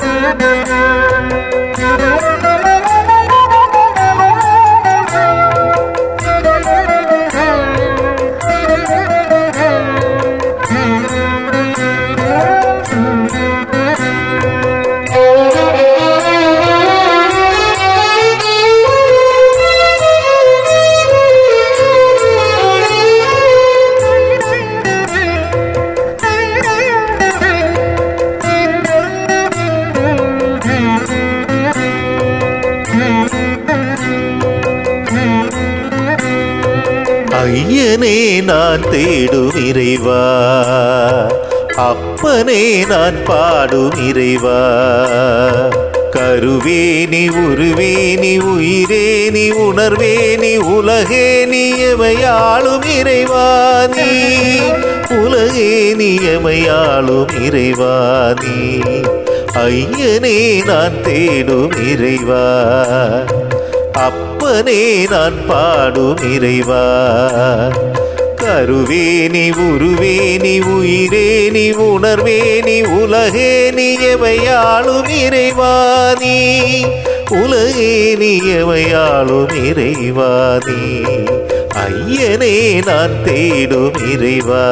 Thank you. ஐயனே நான் தேடும் இறைவா அப்பனே நான் பாடும் இறைவா கருவேணி உருவேணி உயிரேணி உணர்வேணி உலகேணி நீ எமையாளும் இறைவா நீ உலகே எமையாளும் இறைவா ஐயனே நான் தேடும் இறைவா அப்பனே நான் பாடும் இறைவா. கருவேனி உருவேனி உயிரேனி உணர்வேனி உலகேனி எவையாளும் எமையாளும் உலகேனி எவையாளும் உலகே ஐயனே நான் தேடும் இறைவா.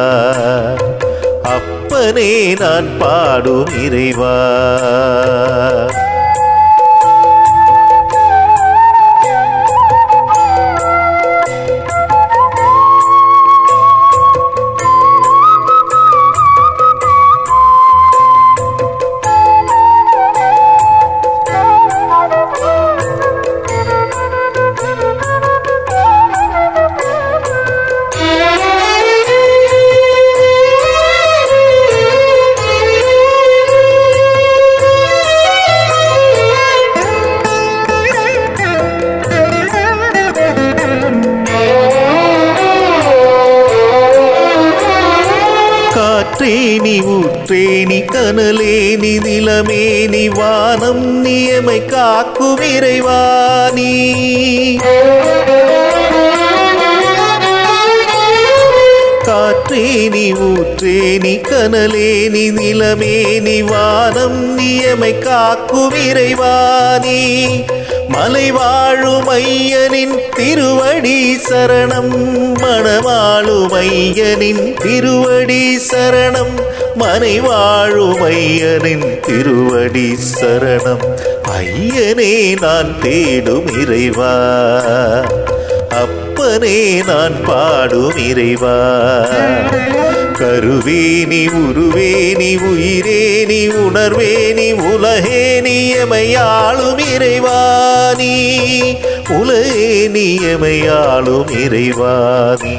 அப்பனே நான் பாடும் இறைவா. காற்றேனி ஊற்றேனி கனலேனி நிலமேனி வானம் நியமை காக்கும் இறைவானி காற்றேனி ஊற்றேனி கனலேனி நிலமேனி வானம் நியமை காக்கும் இறைவானி மலை வாழும் ஐயனின் திருவடி சரணம் மணவாழும் ஐயனின் திருவடி சரணம் மனை வாழும் ஐயனின் திருவடி சரணம். ஐயனே நான் தேடும் இறைவா. அப்பனே நான் பாடும் இறைவா. கருவேனி உருவேனி உயிரேனி உணர்வேனி உலகேனி எமையாளும் இறைவானி உலகேனி எமையாளும் இறைவானி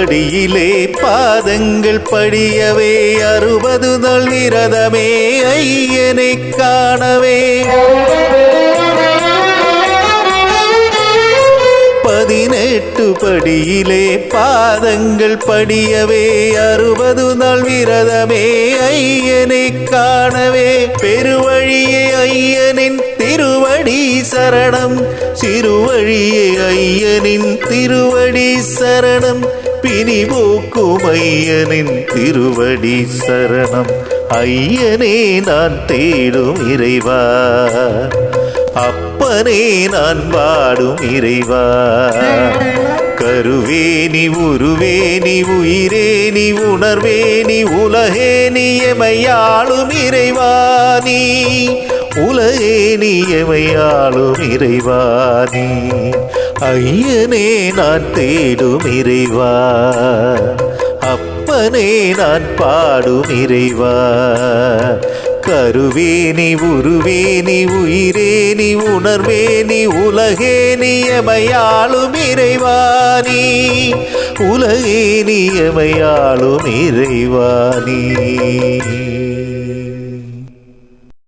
பதினெட்டு படியிலே பாதங்கள் படியவே அறுபது நாள் விரதமே ஐயனை காணவே. பதினெட்டு படியிலே பாதங்கள் படியவே அறுபது நாள் விரதமே ஐயனை காணவே. பெருவழியே ஐயனின் திருவடி சரணம் சிறுவழியே ஐயனின் திருவடி சரணம் பிணி போக்கும் ஐயனின் திருவடி சரணம். ஐயனே நான் தேடும் இறைவா. அப்பனே நான் பாடும் இறைவா. கருவேணி உருவேணி உயிரேணி உணர்வேணி உலகேணி எமையாளும் இறைவானி உலகேணி எமையாளும் இறைவானி ஐயனே நான் தேடும் இறைவா. அப்பனே நான் பாடும் இறைவா. கருவேனி உருவேனி உயிரேனி உணர்வேனி உலகேனி எமையாளும் இறைவாணி உலகேனி எமையாளும் இறைவாணி